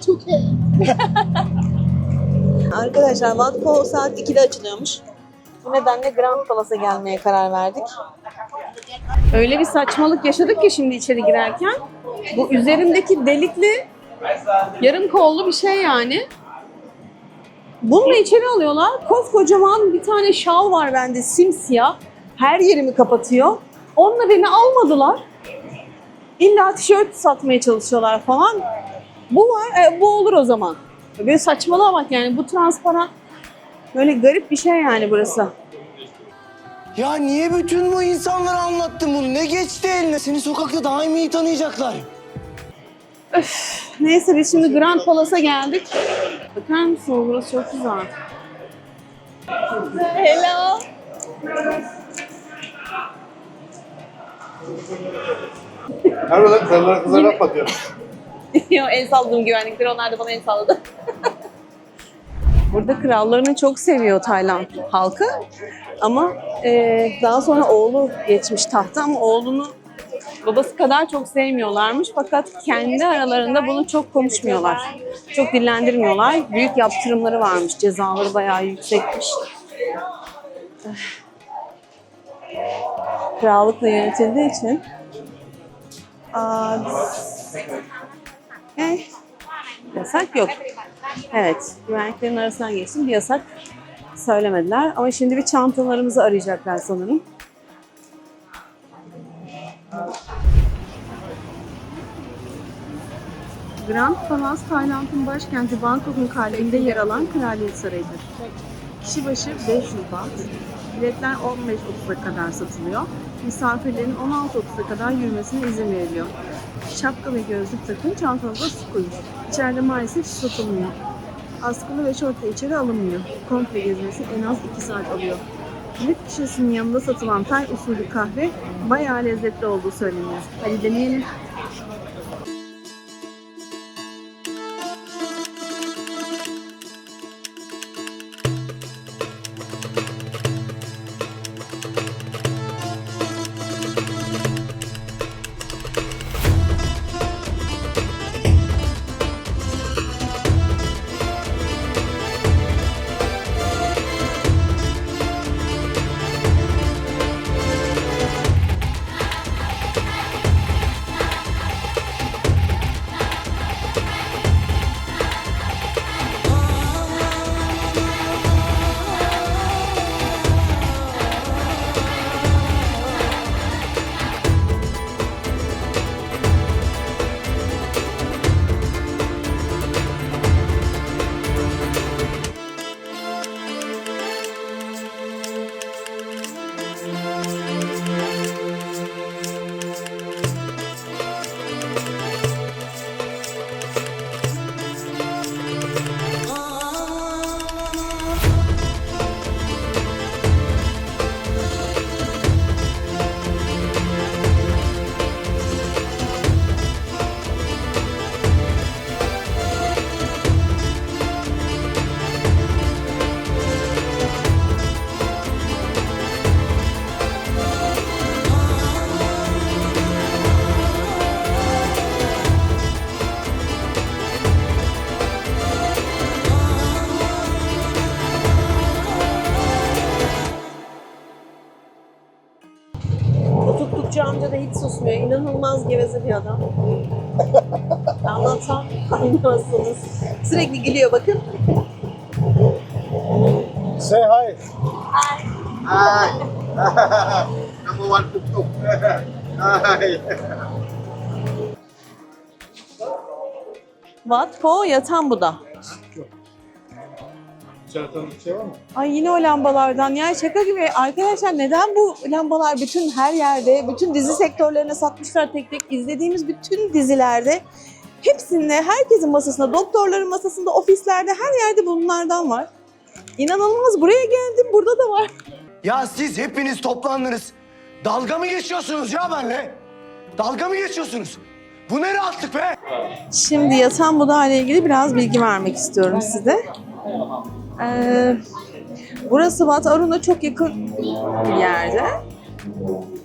2K. Arkadaşlar Vatko saat 2'de açılıyormuş. Bu nedenle Grand Palace'a gelmeye karar verdik. Öyle bir saçmalık yaşadık ki şimdi içeri girerken. Bu üzerindeki delikli yarım kollu bir şey yani. Bununla içeri alıyorlar. Koskocaman bir tane şal var bende simsiyah. Her yerimi kapatıyor. Onunla beni almadılar. İlla tişört satmaya çalışıyorlar falan. Bu var, e, bu olur o zaman. Böyle saçmalığa bak yani bu transparan böyle garip bir şey yani burası. Ya niye bütün bu insanlara anlattın bunu? Ne geçti eline? Seni sokakta daha iyi tanıyacaklar? Neyse biz şimdi Grand Palace'a geldik. Bakar mısınız burası çok güzel. Hello. Harbi lan sen bana kızlara atıyorsun. Yo, el salladım güvenlikleri onlar da bana el salladı. Burada krallarını çok seviyor Tayland halkı. Ama e, daha sonra oğlu geçmiş tahta ama oğlunu babası kadar çok sevmiyorlarmış. Fakat kendi aralarında bunu çok konuşmuyorlar. Çok dillendirmiyorlar. Büyük yaptırımları varmış. Cezaları bayağı yüksekmiş. Krallıkla yönetildiği için Aa, yani yasak yok. Evet, güvenliklerin arasından geçtim. Bir yasak söylemediler. Ama şimdi bir çantalarımızı arayacaklar sanırım. Grand Palace, Tayland'ın başkenti Bangkok'un kalbinde yer alan kraliyet sarayıdır. Kişi başı 500 baht. Biletler 15.30'a kadar satılıyor. Misafirlerin 16.30'a kadar yürümesine izin veriliyor. Şapka ve gözlük takın, çantanıza su koyun. İçeride maalesef su satılmıyor. Askılı ve şortla içeri alınmıyor. Komple gezmesi en az 2 saat alıyor. Lif şişesinin yanında satılan Tay usulü kahve bayağı lezzetli olduğu söyleniyor. Hadi deneyelim. Tuttukça amca da hiç susmuyor. İnanılmaz geveze bir adam. Anlatsam anlamazsınız. Sürekli gülüyor bakın. Say hi. Hi. Hi. Number one tuk tuk. Hi. Wat Po yatan bu da. Bir şey var mı? Ay yine o lambalardan. Ya şaka gibi. Arkadaşlar neden bu lambalar bütün her yerde, bütün dizi sektörlerine satmışlar tek tek. izlediğimiz bütün dizilerde hepsinde, herkesin masasında, doktorların masasında, ofislerde her yerde bunlardan var. İnanılmaz. Buraya geldim. Burada da var. Ya siz hepiniz toplandınız. Dalga mı geçiyorsunuz ya benimle? Dalga mı geçiyorsunuz? Bu ne rahatlık be? Şimdi yatan budağı ile ilgili biraz bilgi vermek istiyorum size. Ee, burası Wat Arun'a çok yakın bir yerde.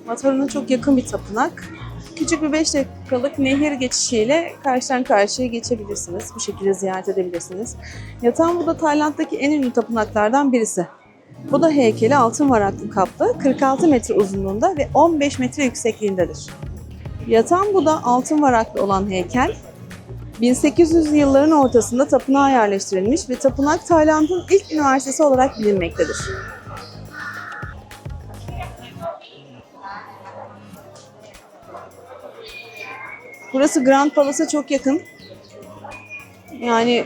Wat Arun'a çok yakın bir tapınak. küçük bir 5 dakikalık nehir geçişiyle karşıdan karşıya geçebilirsiniz. Bu şekilde ziyaret edebilirsiniz. Yatan Buda Tayland'daki en ünlü tapınaklardan birisi. Buda heykeli altın varaklı kaplı, 46 metre uzunluğunda ve 15 metre yüksekliğindedir. Yatan Buda altın varaklı olan heykel 1800'lü yılların ortasında tapınağa yerleştirilmiş ve tapınak Tayland'ın ilk üniversitesi olarak bilinmektedir. Burası Grand Palace'a çok yakın. Yani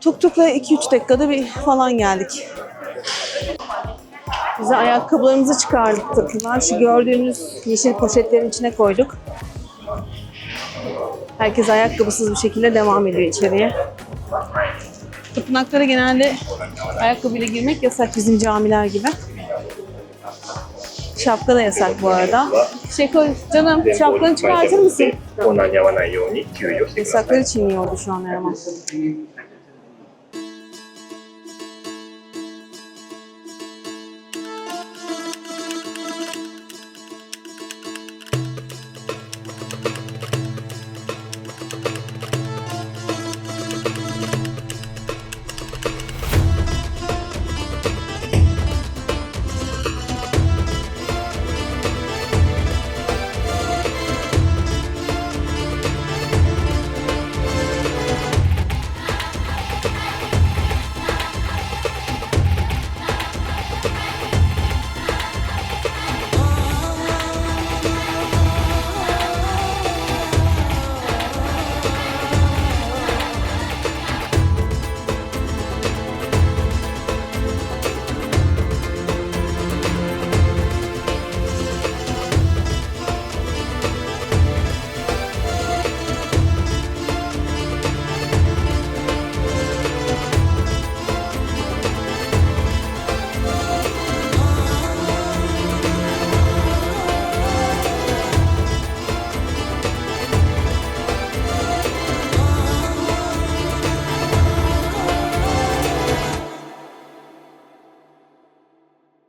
tuk tukla 2-3 dakikada bir falan geldik. Bize ayakkabılarımızı çıkarttılar. Şu gördüğünüz yeşil poşetlerin içine koyduk. Herkes ayakkabısız bir şekilde devam ediyor içeriye. Tapınaklara genelde ayakkabıyla girmek yasak bizim camiler gibi. Şapka da yasak bu arada. Şeko canım şapkanı çıkartır mısın? Yasaklar için şu an yaramaz.